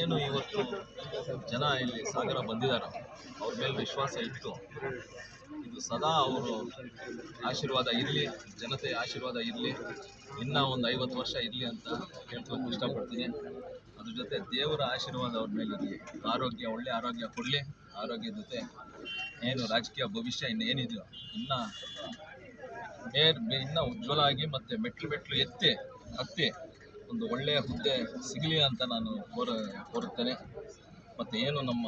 ಏನು ಇವತ್ತು ಜನ ಇಲ್ಲಿ ಸಾಗರ ಬಂದಿದ್ದಾರೆ ಅವ್ರ ಮೇಲೆ ವಿಶ್ವಾಸ ಇತ್ತು ಇದು ಸದಾ ಅವರು ಆಶೀರ್ವಾದ ಇರಲಿ, ಜನತೆ ಆಶೀರ್ವಾದ ಇರಲಿ, ಇನ್ನೂ ಒಂದು ಐವತ್ತು ವರ್ಷ ಇರಲಿ ಅಂತ ಕೇಳ್ಕೊಂಡು ಇಷ್ಟಪಡ್ತೀನಿ. ಅದ್ರ ಜೊತೆ ದೇವರ ಆಶೀರ್ವಾದ ಅವ್ರ ಮೇಲೆ ಇರಲಿ. ಆರೋಗ್ಯ, ಒಳ್ಳೆ ಆರೋಗ್ಯ ಕೊಡಲಿ. ಆರೋಗ್ಯ ಜೊತೆ ಏನು ರಾಜಕೀಯ ಭವಿಷ್ಯ ಇನ್ನು ಏನಿದೆಯೋ, ಇನ್ನು ಮೇರ್, ಇನ್ನೂ ಉಜ್ವಲ ಆಗಿ ಮತ್ತು ಮೆಟ್ಲು ಮೆಟ್ಲು ಎತ್ತಿ, ಹತ್ತಿ ಒಂದು ಒಳ್ಳೆಯ ಹುದ್ದೆ ಸಿಗಲಿ ಅಂತ ನಾನು ಕೋರ ಕೋರುತ್ತೇನೆ. ಮತ್ತು ಏನು ನಮ್ಮ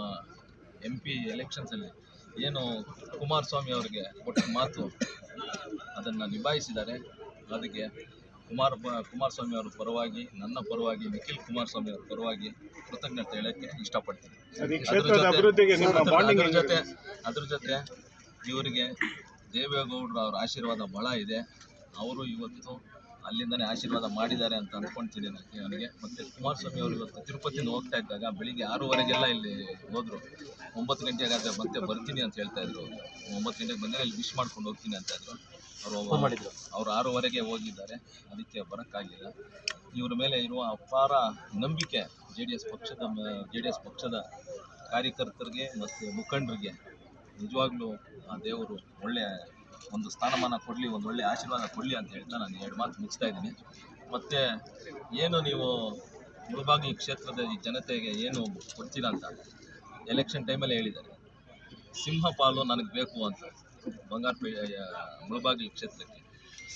ಎಂ ಪಿ ಎಲೆಕ್ಷನ್ಸಲ್ಲಿ ಏನು ಕುಮಾರಸ್ವಾಮಿ ಅವರಿಗೆ ಕೊಟ್ಟ ಮಾತು ಅದನ್ನು ನಿಭಾಯಿಸಿದ್ದಾರೆ. ಅದಕ್ಕೆ ಕುಮಾರ್ ಕುಮಾರಸ್ವಾಮಿ ಅವರ ಪರವಾಗಿ ನನ್ನ ಪರವಾಗಿ ನಿಖಿಲ್ ಕುಮಾರಸ್ವಾಮಿ ಅವರ ಪರವಾಗಿ ಕೃತಜ್ಞತೆ ಹೇಳೋಕ್ಕೆ ಇಷ್ಟಪಡ್ತೀನಿ. ಅದ್ರ ಜೊತೆ- ಅದ್ರ- ಜೊತೆ ಇವರಿಗೆ ದೇವೇಗೌಡರು ಅವರ ಆಶೀರ್ವಾದ ಬಹಳ ಇದೆ. ಅವರು ಇವತ್ತು ಅಲ್ಲಿಂದನೇ ಆಶೀರ್ವಾದ ಮಾಡಿದ್ದಾರೆ ಅಂತ ಅಂದ್ಕೊಳ್ತೀನಿ ನಾನು- ನನಗೆ ಮತ್ತೆ ಕುಮಾರಸ್ವಾಮಿ ಅವರು ಇವತ್ತು ತಿರುಪತಿಯಿಂದ ಹೋಗ್ತಾ ಇದ್ದಾಗ ಬೆಳಿಗ್ಗೆ ಆರೂವರೆಗೆಲ್ಲ ಇಲ್ಲಿ ಹೋದರು. ಒಂಬತ್ತು ಗಂಟೆಗಾದ್ರೆ ಮತ್ತೆ ಬರ್ತೀನಿ ಅಂತ ಹೇಳ್ತಾ ಇದ್ರು. ಒಂಬತ್ತು ಗಂಟೆಗೆ ಬಂದರೆ ಇಲ್ಲಿ ವಿಶ್ ಮಾಡ್ಕೊಂಡು ಹೋಗ್ತೀನಿ ಅಂತ ಇದ್ರು. ಅವರು ಅವ್ರು ಆರೂವರೆಗೆ ಹೋಗಿದ್ದಾರೆ. ಅದಕ್ಕೆ ಬರೋಕ್ಕಾಗಿಲ್ಲ. ಇವರ ಮೇಲೆ ಇರುವ ಅಪಾರ ನಂಬಿಕೆ ಜೆ ಡಿ ಎಸ್ ಪಕ್ಷದ ಜೆ ಡಿ ಎಸ್ ಪಕ್ಷದ ಕಾರ್ಯಕರ್ತರಿಗೆ ಮತ್ತು ಮುಖಂಡರಿಗೆ ನಿಜವಾಗ್ಲೂ ಆ ದೇವರು ಒಳ್ಳೆಯ ಒಂದು ಸ್ಥಾನಮಾನ ಕೊಡಲಿ, ಒಂದು ಒಳ್ಳೆಯ ಆಶೀರ್ವಾದ ಕೊಡಲಿ ಅಂತ ಹೇಳ್ತಾ ನಾನು ಎರಡು ಮಾತು ಮುಗಿಸ್ತಾ ಇದ್ದೀನಿ. ಮತ್ತು ಏನು ನೀವು ಮುಳಬಾಗಿ ಕ್ಷೇತ್ರದ ಜನತೆಗೆ ಏನು ಕೊಡ್ತೀರಾ ಅಂತ ಎಲೆಕ್ಷನ್ ಟೈಮಲ್ಲಿ ಹೇಳಿದ್ದಾರೆ. ಸಿಂಹಪಾಲು ನನಗೆ ಬೇಕು ಅಂತ ಬಂಗಾರಪೇಟೆ ಮುಳಬಾಗಿಲು ಕ್ಷೇತ್ರಕ್ಕೆ.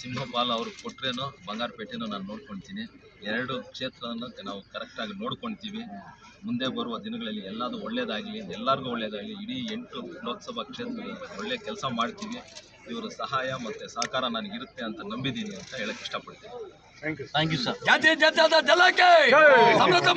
ಸಿಂಹಪಾಲು ಅವರು ಕೊಟ್ರೇನೋ ಬಂಗಾರಪೇಟೆನೋ ನಾನು ನೋಡ್ಕೊಳ್ತೀನಿ ಎರಡು ಕ್ಷೇತ್ರವನ್ನು ನಾವು ಕರೆಕ್ಟಾಗಿ ನೋಡ್ಕೊಳ್ತೀವಿ ಮುಂದೆ ಬರುವ ದಿನಗಳಲ್ಲಿ ಎಲ್ಲದೂ ಒಳ್ಳೆಯದಾಗಲಿ ಎಲ್ಲರಿಗೂ ಒಳ್ಳೆಯದಾಗಲಿ ಇಡೀ ಎಂಟು ಲೋಕಸಭಾ ಕ್ಷೇತ್ರದಲ್ಲಿ ಒಳ್ಳೆ ಕೆಲಸ ಮಾಡ್ತೀವಿ. ಇವರ ಸಹಾಯ ಮತ್ತು ಸಹಕಾರ ನನಗಿರುತ್ತೆ ಅಂತ ನಂಬಿದ್ದೀನಿ ಅಂತ ಹೇಳಕ್ಕೆ ಇಷ್ಟಪಡ್ತೀನಿ. Thank you thank you sir ಜಾತಿ ಜನತಾ ಜಲಕ್ಕೆ ಸಮೃದ್ಧ